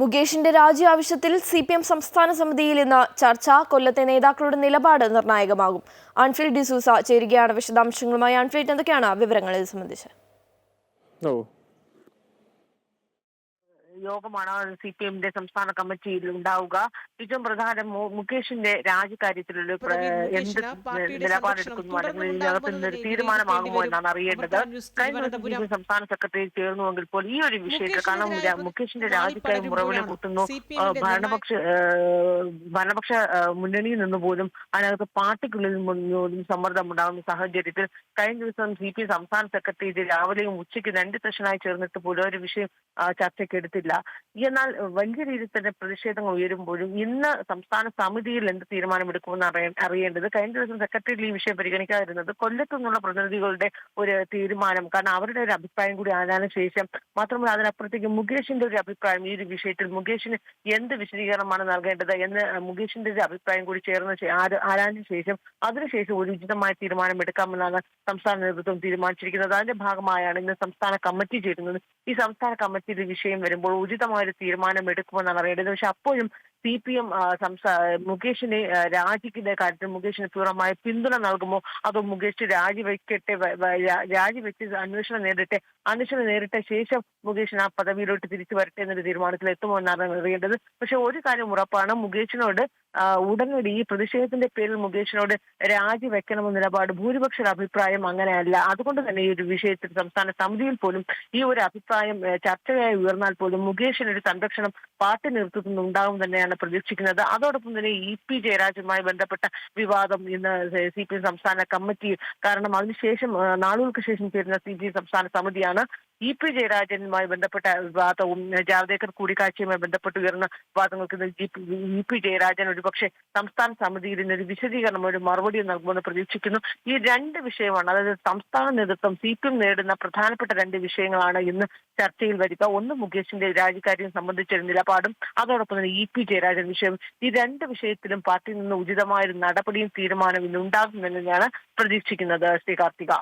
മുകേഷിന്റെ രാജി ആവശ്യത്തിൽ സി പി എം സംസ്ഥാന സമിതിയിൽ ഇന്ന് ചർച്ച. കൊല്ലത്തെ നേതാക്കളുടെ നിലപാട് നിർണായകമാകും. ആൻഫീൽഡ് ഡിസൂസ ചേരുകയാണ് വിശദാംശങ്ങളുമായി. ആൻഫീൽഡ് എന്തൊക്കെയാണ് വിവരങ്ങൾ ഇത് സംബന്ധിച്ച്? യോഗമാണ് സി പി എമ്മിന്റെ സംസ്ഥാന കമ്മിറ്റിയിൽ ഉണ്ടാവുക. ഏറ്റവും പ്രധാനം മുകേഷിന്റെ രാജിക്കാര്യത്തിലുള്ള എന്ത് നിലപാടെടുക്കുന്നു അല്ലെങ്കിൽ ഇതിനകത്ത് ഒരു തീരുമാനമാകുമോ എന്നാണ് അറിയേണ്ടത്. കഴിഞ്ഞ ദിവസം സംസ്ഥാന സെക്രട്ടറി ചേർന്നുവെങ്കിൽ പോലും ഈ ഒരു വിഷയത്തിൽ കാരണം മുകേഷിന്റെ രാജിക്കാര്യം മുറവിനെ കുത്തുന്നു. കൂട്ടുന്നു ഭരണപക്ഷ ഭരണപക്ഷ മുന്നണിയിൽ നിന്ന് പോലും അതിനകത്ത് പാർട്ടിക്കുള്ളിൽ നിന്നും സമ്മർദ്ദം ഉണ്ടാകുന്ന സാഹചര്യത്തിൽ കഴിഞ്ഞ ദിവസം സി പി സംസ്ഥാന സെക്രട്ടറി രാവിലെയും ഉച്ചയ്ക്ക് രണ്ട് സെഷനായി ചേർന്നിട്ട് പോലും ഒരു വിഷയം ചർച്ചയ്ക്ക് എടുത്തില്ല എന്നാൽ വലിയ രീതിയിൽ തന്നെ പ്രതിഷേധങ്ങൾ ഉയരുമ്പോഴും ഇന്ന് സംസ്ഥാന സമിതിയിൽ എന്ത് തീരുമാനമെടുക്കുമെന്ന് അറിയ അറിയേണ്ടത് കഴിഞ്ഞ ദിവസം സെക്രട്ടറിയിൽ ഈ വിഷയം പരിഗണിക്കാതിരുന്നത് കൊല്ലത്തു നിന്നുള്ള പ്രതിനിധികളുടെ ഒരു തീരുമാനം. കാരണം അവരുടെ ഒരു അഭിപ്രായം കൂടി ആരാന് ശേഷം മാത്രമല്ല അതിനപ്പുറത്തേക്ക് മുകേഷിന്റെ ഒരു അഭിപ്രായം ഈ ഒരു വിഷയത്തിൽ മുകേഷിന് എന്ത് വിശദീകരണമാണ് നൽകേണ്ടത് എന്ന് മുകേഷിന്റെ ഒരു അഭിപ്രായം കൂടി ചേർന്ന് ആരാഞ്ഞ ശേഷം അതിനുശേഷം ഒരു ഉചിതമായ തീരുമാനം എടുക്കാമെന്നാണ് സംസ്ഥാന നേതൃത്വം തീരുമാനിച്ചിരിക്കുന്നത്. അതിന്റെ ഭാഗമായാണ് ഇന്ന് സംസ്ഥാന കമ്മിറ്റി ചേരുന്നത്. ഈ സംസ്ഥാന കമ്മിറ്റിയിൽ വിഷയം വരുമ്പോൾ ഉചിതമായ ഒരു തീരുമാനം എടുക്കുമെന്നാണ് അറിയേണ്ടത്. പക്ഷെ അപ്പോഴും സി പി എം മുകേഷിനെ ആ, രാജിക്കുന്ന കാര്യത്തിൽ മുകേഷിന് പൂർണമായ പിന്തുണ നൽകുമോ? അതോ മുകേഷ് രാജിവെക്കട്ടെ രാജിവെച്ച് അന്വേഷണം നേരിട്ടെ അന്വേഷണം നേരിട്ട ശേഷം മുകേഷിന് ആ പദവിയിലോട്ട് തിരിച്ചു വരട്ടെ എന്നൊരു തീരുമാനത്തിൽ എത്തുമോ എന്നാണ് അറിയേണ്ടത്. പക്ഷെ ഒരു കാര്യം ഉറപ്പാണ് മുകേഷിനോട് ഉടനടി ഈ പ്രതിഷേധത്തിന്റെ പേരിൽ മുകേഷിനോട് രാജിവെക്കണമെന്ന നിലപാട് ഭൂരിപക്ഷ അഭിപ്രായം അങ്ങനെയല്ല. അതുകൊണ്ട് തന്നെ ഈ ഒരു വിഷയത്തിൽ സംസ്ഥാന സമിതിയിൽ പോലും ഈ ഒരു അഭിപ്രായം ചർച്ചയായി ഉയർന്നാൽ പോലും മുകേഷിനൊരു സംരക്ഷണം പാർട്ടി നേതൃത്വത്തിൽ തന്നെ ഉണ്ടാകും തന്നെയാണ് പ്രതീക്ഷിക്കുന്നത്. അതോടൊപ്പം തന്നെ ഇ പി ജയരാജുമായി ബന്ധപ്പെട്ട വിവാദം ഇന്ന് സി പി എം സംസ്ഥാന കമ്മിറ്റി കാരണം അതിനുശേഷം നാളുകൾക്ക് ശേഷം ചേരുന്ന സി പി സംസ്ഥാന സമിതിയാണ് ഇ പി ജയരാജനുമായി ബന്ധപ്പെട്ട വിവാദവും ജാവദേക്കർ കൂടിക്കാഴ്ചയുമായി ബന്ധപ്പെട്ട് ഉയർന്ന വിവാദങ്ങൾക്ക് ഇ പി ജയരാജൻ ഒരുപക്ഷെ സംസ്ഥാന സമിതിയിൽ നിന്ന് ഒരു വിശദീകരണം ഒരു മറുപടി നൽകുമെന്ന് പ്രതീക്ഷിക്കുന്നു. ഈ രണ്ട് വിഷയമാണ് അതായത് സംസ്ഥാന നേതൃത്വം സി പി എം നേടുന്ന പ്രധാനപ്പെട്ട രണ്ട് വിഷയങ്ങളാണ് ഇന്ന് ചർച്ചയിൽ വരിക. ഒന്ന് മുകേഷിന്റെ രാജിക്കാര്യം സംബന്ധിച്ച നിലപാടും അതോടൊപ്പം തന്നെ ഇ പി ജയരാജൻ വിഷയം. ഈ രണ്ട് വിഷയത്തിലും പാർട്ടിയിൽ നിന്ന് ഉചിതമായ ഒരു നടപടിയും തീരുമാനവും ഇന്ന് ഉണ്ടാകുമെന്ന് തന്നെയാണ് പ്രതീക്ഷിക്കുന്നത് ശ്രീ കാർത്തിക.